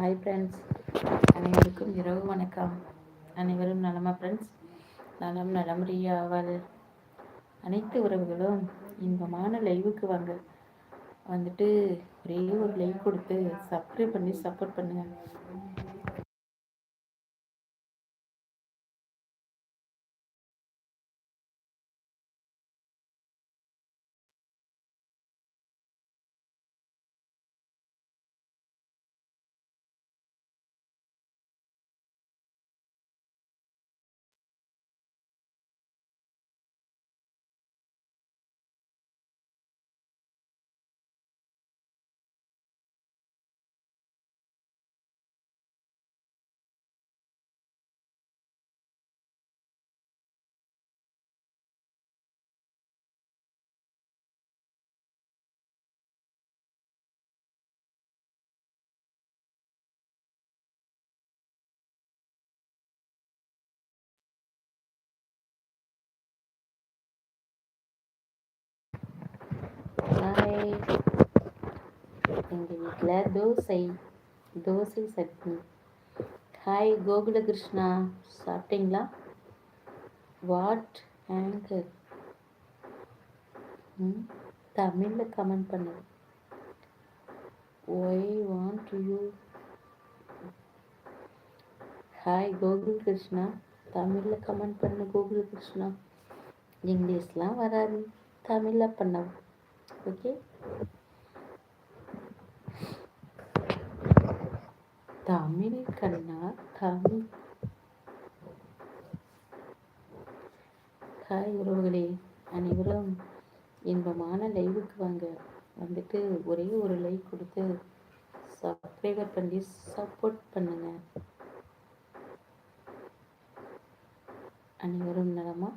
Hi friends அனைவருக்கும் இரவு வணக்கம். அனைவரும் நலமா ஃப்ரெண்ட்ஸ் நலம் நலமுறையாவல். அனைத்து உறவுகளும் இன்பமான லைவுக்கு வாங்க. வந்துட்டு ஒரே ஒரு லைவ் கொடுத்து சப்ஸ்கிரைப் பண்ணி சப்போர்ட் பண்ணுங்கள் ஹாய் எங்கள் வீட்டில் தோசை தோசை சட்னி. ஹாய் கோகுலகிருஷ்ணா. சாப்பிட்டீங்களா? வாட் ஆங்கர் தமிழில் கமெண்ட் பண்ணு. Why want you hi Gokul Krishna தமிழில் கமெண்ட் பண்ணு கோகுல் கிருஷ்ணா இங்கிலீஷ்லாம் வராது. தமிழில் பண்ணவும் ஓகே தமிழ் கண்ணா தமிழ் ஹாய் உறவுகளே அனைவரும் இன்பமான லைவுக்கு வாங்க. வந்துட்டு ஒரே ஒரு லைக் கொடுத்து சப்ஸ்கிரைபர் பண்ணி சப்போர்ட் பண்ணுங்க. அனைவரும் நலமா?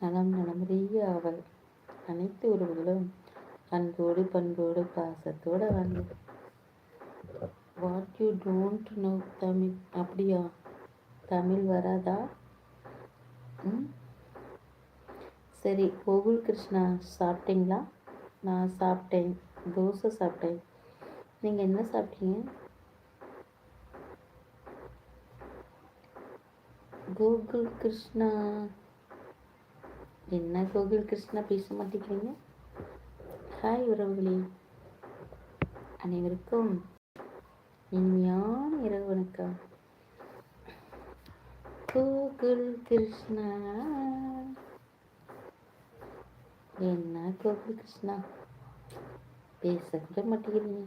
நலம் நலமுறைய அவள். அனைத்து உறவுகளும் அன்போடு பண்போடு பாசத்தோடு வந்து what you don't know Tamil அப்படியா? தமிழ் வராதா? ம்? சரி கோகுல் கிருஷ்ணா சாப்பிட்டீங்களா? நான் சாப்பிட்டேன் தோசை சாப்பிட்டேன். நீங்கள் என்ன சாப்பிட்டீங்க? கோகுல் கிருஷ்ணா. என்ன கோகுல் கிருஷ்ணா பேச மாட்டேங்கிறீங்க? ஹாய் உறவுகளே. அனைவருக்கும் இனிமையான இரவு வணக்கம். கோகுல் கிருஷ்ணா. என்ன கோகுல் கிருஷ்ணா? பேச கூட மாட்டேங்கிறீங்க.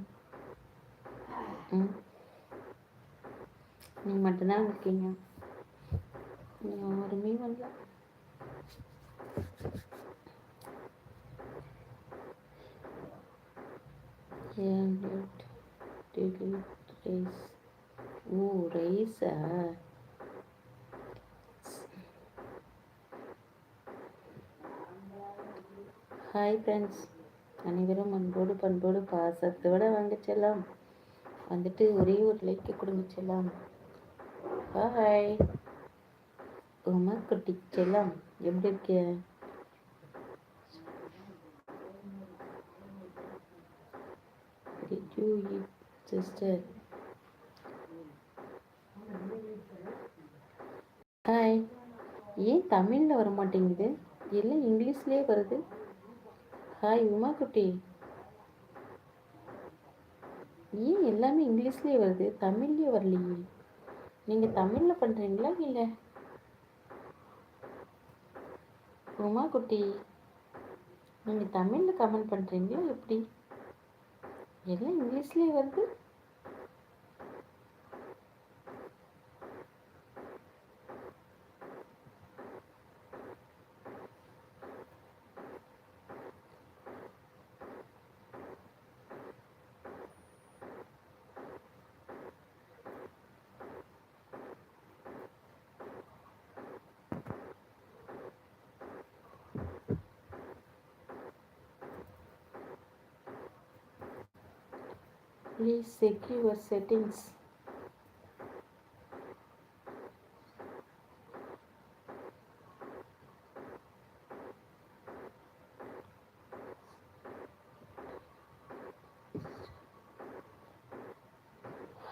ம். நீங்கள் மட்டும்தான் இருக்கீங்க. யாருமே வரல. Delete ரைஸ் ஓ ரைஸா ஹாய் ஃப்ரெண்ட்ஸ் அனைவரும் அன்போடு பண்போடு பாசத்தோடு வாங்க செல்லாம். வந்துட்டு ஒரே ஒரு லைக்கு கொடுங்க செல்லாம். ஹாய் உமா குட்டி செல்லாம். எப்படி இருக்கேன் சிஸ்டர் ஹாய் ஏன் தமிழில் வர மாட்டேங்குது எல்லாம் இங்கிலீஷ்லேயே வருது. ஹாய் உமா குட்டி ஏன் எல்லாமே இங்கிலீஷ்லேயே வருது? தமிழ்லேயே வரலையே. நீங்கள் தமிழில் பண்ணுறீங்களா இல்லை? உமா குட்டி நீங்கள் தமிழில் கமெண்ட் பண்ணுறீங்களா எப்படி? எல்லாம் இங்கிலீஷ்லேயே வருது? Please check your settings.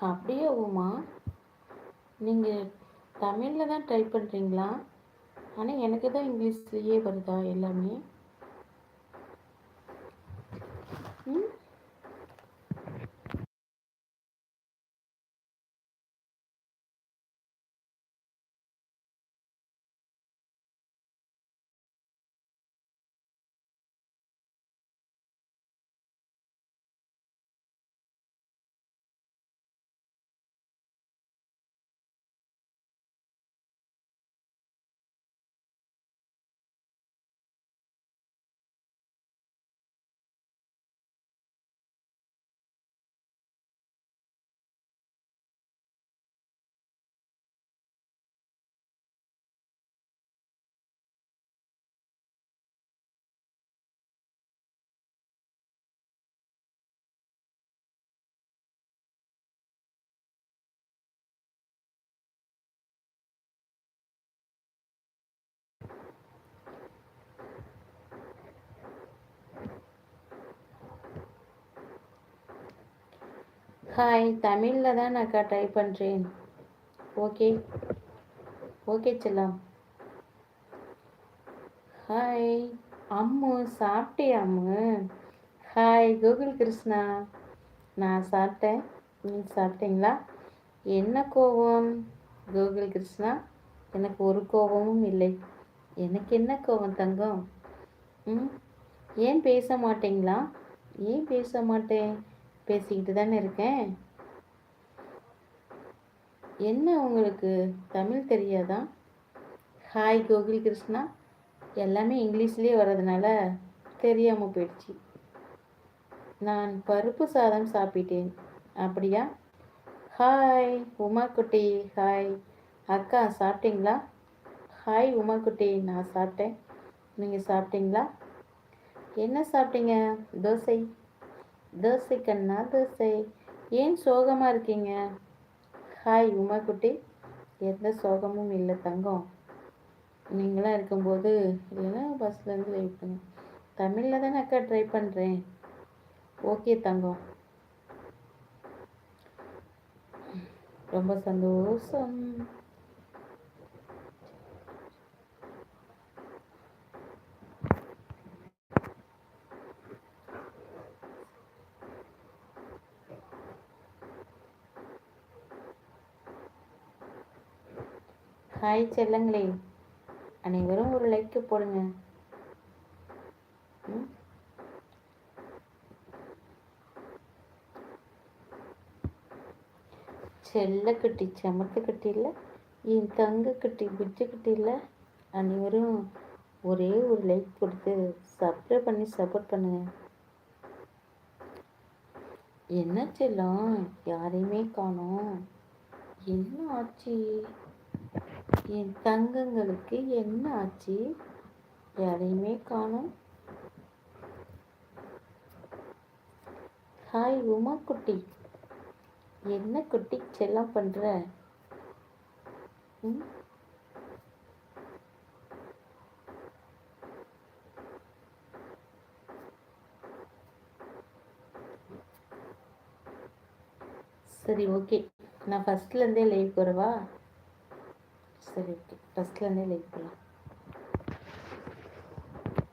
அப்படியே உமா நீங்கள் தமிழில் தான் டைப் பண்ணுறீங்களா ஆனால் எனக்கு தான் இங்கிலீஷ்லேயே வருதா எல்லாமே ம் ஹாய் தமிழில் தான் அக்கா ட்ரை பண்ணுறேன் ஓகே ஓகே செல்லாம். ஹாய் அம்மு சாப்பிட்டியா அம்மு? Hi Google Krishna. நான் சாப்பிட்டேன். நீ சாப்பிட்டீங்களா? என்ன கோபம் கூகுள் கிருஷ்ணா எனக்கு ஒரு கோபமும் இல்லை. எனக்கு என்ன கோபம் தங்கம்? ம்? ஏன் பேச மாட்டீங்களா? ஏன் பேச மாட்டேன்? பேசிக்கிட்டு தானே இருக்கேன். என்ன உங்களுக்கு தமிழ் தெரியாதா? ஹாய் கோகுல் கிருஷ்ணா. எல்லாமே இங்கிலீஷ்லேயே வர்றதுனால தெரியாமல் போயிடுச்சு. நான் பருப்பு சாதம் சாப்பிட்டேன். அப்படியா? ஹாய் உமாக்குட்டி ஹாய். அக்கா சாப்பிட்டீங்களா? ஹாய் உமாக்குட்டி நான் சாப்பிட்டேன். நீங்கள் சாப்பிட்டீங்களா? என்ன சாப்பிட்டீங்க? தோசை. தோசை கண்ணா தோசை. ஏன் சோகமாக இருக்கீங்க? ஹாய் உமாக்குட்டி. குட்டி எந்த சோகமும் இல்லை தங்கம். நீங்களாம் இருக்கும்போது இல்லைன்னா பஸ்லேருந்து லைவ் பண்ணுங்க. தமிழில் தானே அக்கா ட்ரை பண்ணுறேன் ஓகே தங்கம். ரொம்ப சந்தோஷம். ஹாய் செல்லங்களே. அனைவரும் ஒரு லைக்கு போடுங்க. செல்ல கட்டி செமத்து கட்டி இல்லை? என் தங்க கட்டி பிச்சு கட்டி இல்லை? அனைவரும் ஒரே ஒரு லைக் கொடுத்து சப்ஸ்கிரைப் பண்ணி சப்போர்ட் பண்ணுங்க. என்ன செல்லம்? யாரையுமே காணோம். என்ன ஆச்சு? என் தங்கங்களுக்கு என்ன ஆச்சு? யாரையுமே காணும். ஹாய் உமா குட்டி. என்ன குட்டி செல்லம் பண்ற? சரி ஓகே. நான் ஃபஸ்ட்லேருந்தே லைவ் வரவா சரி ஓகே ஃபஸ்ட்லேருந்தே லைக் பண்ணலாம்